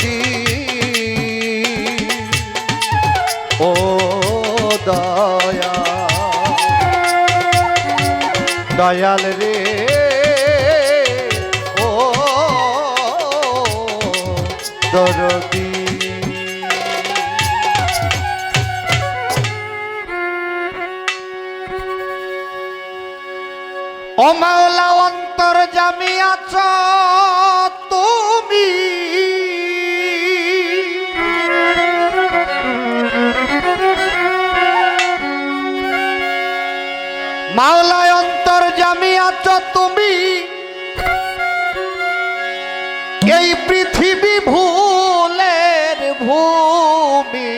পাখি। ও দয়া দয়াল রে। ও দরদি। মাওলায় অন্তর জামি আছ তুমি। এই পৃথিবী ভুলের ভূমি।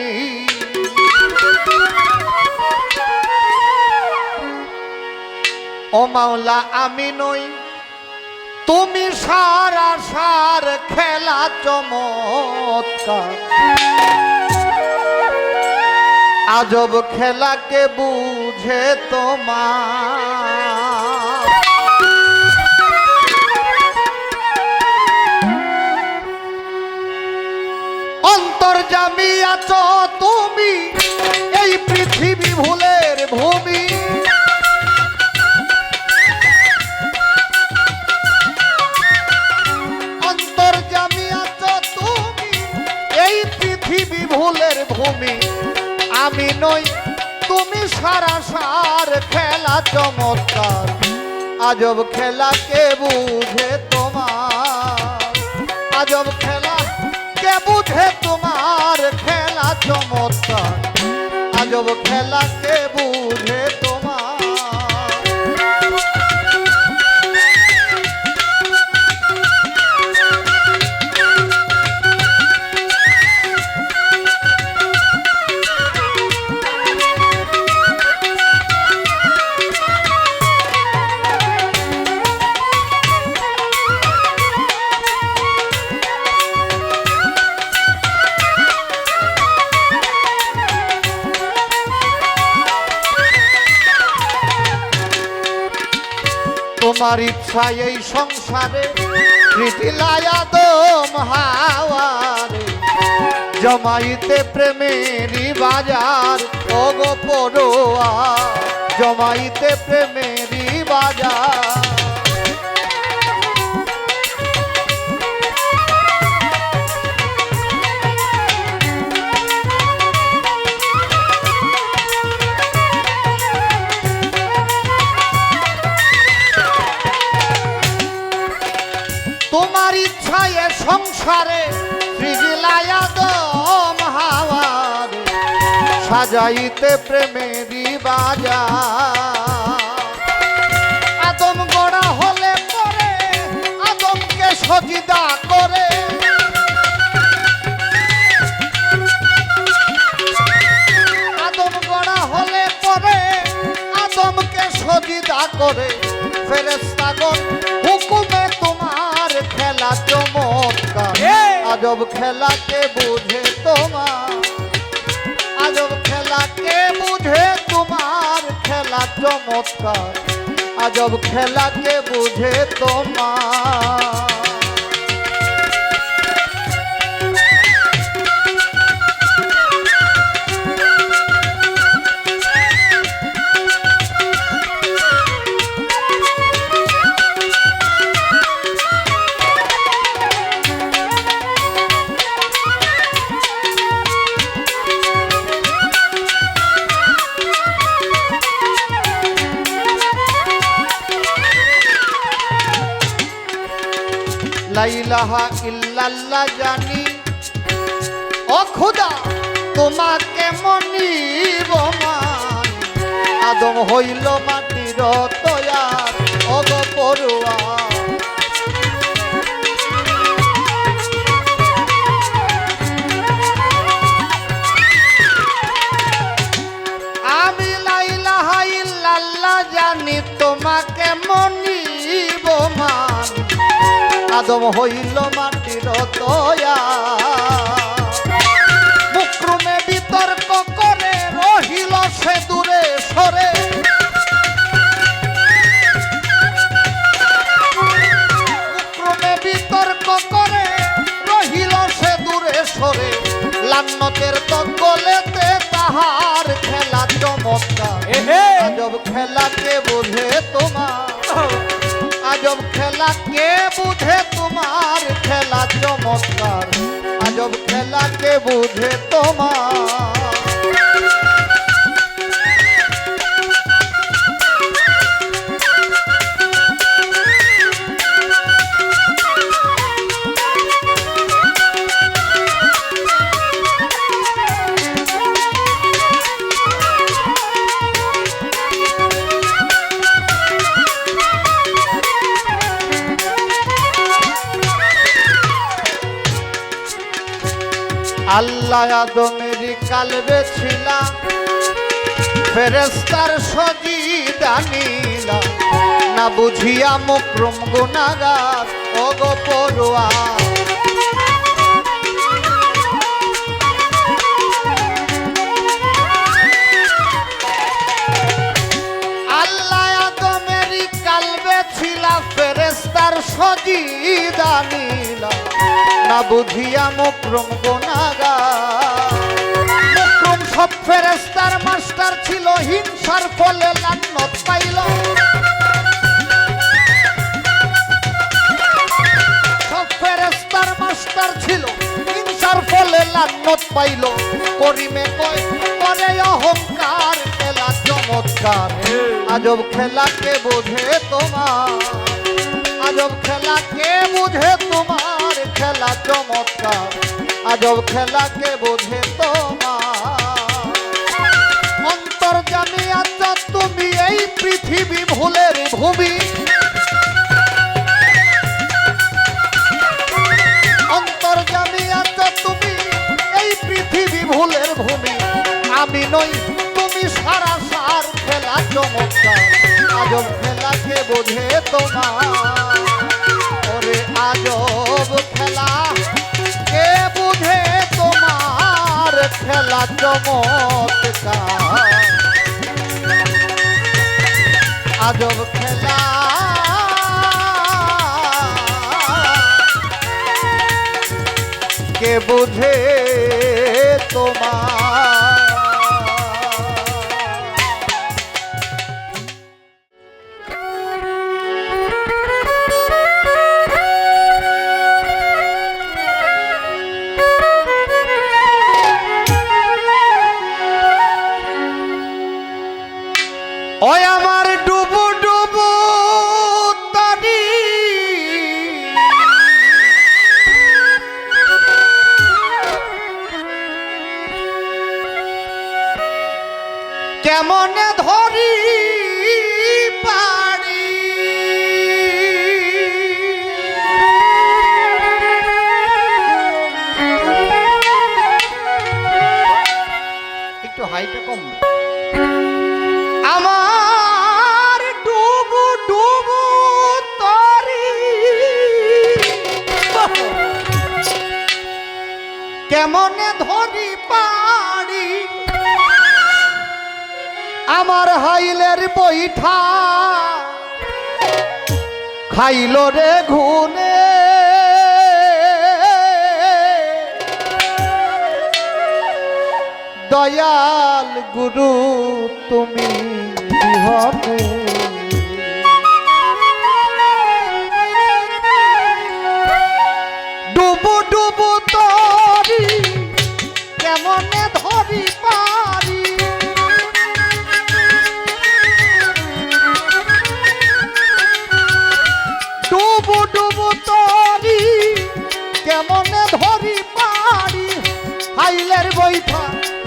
ও মাওলা, আমি নই। তুমি সারা সার খেলা চমৎকার। আজব খেলাকে বুঝে তোমার। অন্তর জামি আছো তুমি এই পৃথিবী ভুলের ভূমি। তুমি এই পৃথিবী ভুলের ভূমি। আমি নই, তুমি সারা সার খেলা চমৎকার। আজব খেলা কে বুঝে তোমার? আজব খেলা কে বুঝে তোমার? খেলা চমৎকার। আজব খেলাকে ইচ্ছা এই সংসারে? প্রীতিলায়াদম হাওয়ারে। জমাইতে প্রেমেরই বাজার ওগো পড়োয়া জমাইতে প্রেমেরই বাজার। এ সংসারে সৃজিলায়াদম হাওয়ারে সাজাইতে প্রেমেরই বাজার। আদম গড়া হলে পরে আদমকে সজিদা করে। আদম হলে পরে আদমকে সজিদা করে। ফেরেস্তাগণ আজব খেলাকে বুঝে তোমার আজব খেলাকে বুঝে তোমার খেলা চমৎকার। আজব খেলাকে বুঝে তোমার। লাইলাহা ইল্লাল্লাহ জানি। ও খুদা তোমাকে মনিব মান। আদম হইল মাটির তয়ার অগ পড়ুয়া আদম হইল মাটির তয়া। মুক্রমে বিতর্ক করে রহিল সে দূরে সরে। মুক্রমে বিতর্ক করে রহিল সে দূরে সরে। লান্নতের তাহার খেলা চমৎকার। এহে বুঝে তোমার আল্লাহ আদমের কালবে ছিলাম ফেরেস্তার সজিদা নীলা না বুঝিয়া মুক্রম গুনাগার ওগো পড়ুয়া। আল্লাহ না বুঝিয়া মুক্রম গোনাগা মুক্রম সব ফেরেস্তার মাস্টার ছিল, হিংসার ফলে পাইল। সব ফেরেস্তার মাস্টার ছিল, হিংসার ফলে পাইল। করিমে কয় করে অহংকার খেলা চমৎকার। আজব খেলাকে বোঝে তোমার, আজব খেলা কে বুঝে তোমার। খেলা চমৎকার, আজব খেলা কে বুঝে তোমার। অন্তর জানি আছো তুমি এই পৃথিবী ভুলের ভূমি। অন্তর জানি আছো তুমি এই পৃথিবী ভুলের ভূমি। আমি নই, তুমি সারা সার খেলা চমৎকার, আজব খেলাকে বোঝে তোমার। খেলা চমৎকার আজব খেলা। কে বুঝে তোমার ওই আমার ডুবু কেমনে ধরি পারি আমার হাইলের বৈঠা খাইল রে ঘুনে। দয়াল গুরু তুমি বিহনে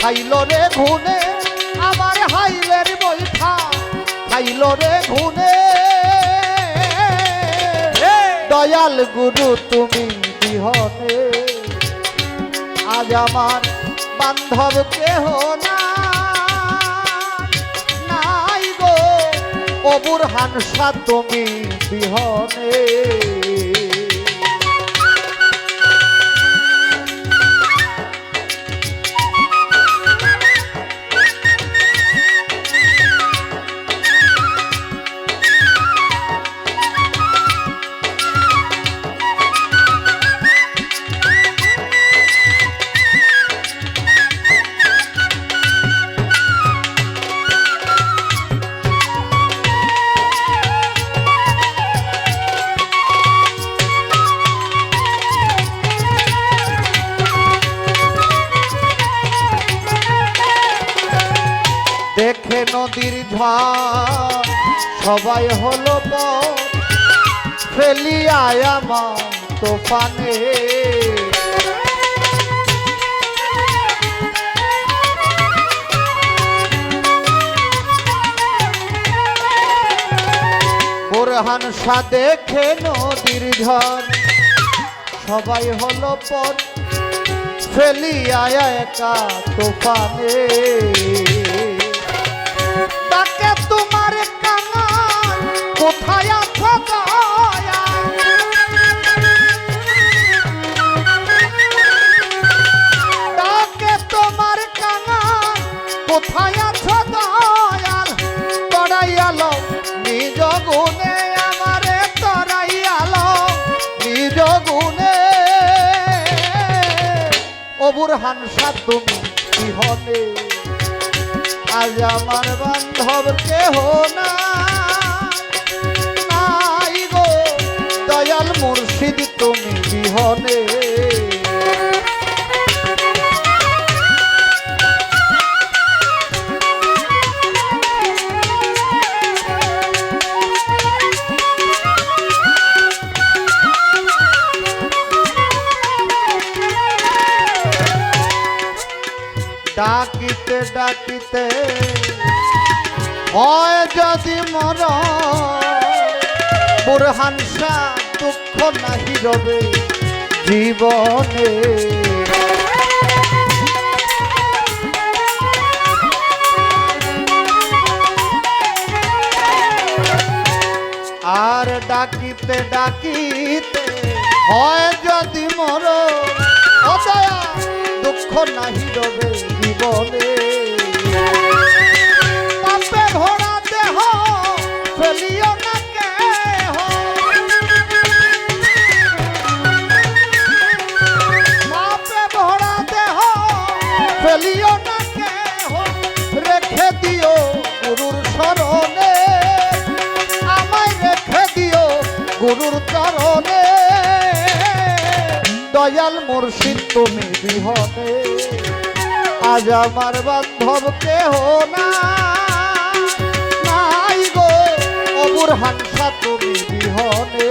খাইল রে ঘুনে আমার হাইলের বৈঠা খাইল রে ঘুনে। দয়াল গুরু, তুমি বিহনে আজ আমার বান্ধব কেহ না নাই গো, অবুর হানসা, তুমি বিহনে সবাই হলো পথ ফেলিয়ায় আমার তোফানে। বোরহান সা দেখে নদীর ঝড় সবাই হলো পথ ফেলিয়ায় একা তোফানে। অবুর হানসা তুমি কি হবে আজ আমার বান্ধব কেহ না দয়াল মুর্শিদ তুমি বিহনে ডাকিতে হয় যদি মর বুরহান শাহ দুঃখ নাহি রবে জীবনে। আর ডাকিতে ডাকিতে, হয় যদি মর অদয়া দুঃখ নাহি রবে জীবনে। দয়াল মুর্শিদ তুমি বিহনে আজ আমার বান্ধব কেহ না গো অবুর হাংসা তুমি বিহনে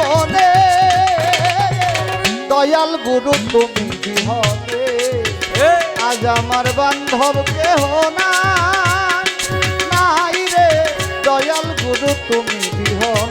দয়াল গুরু তুমি বিহনে আজ আমার বান্ধব কেহ না নাই রে দয়াল গুরু তুমি বিহনে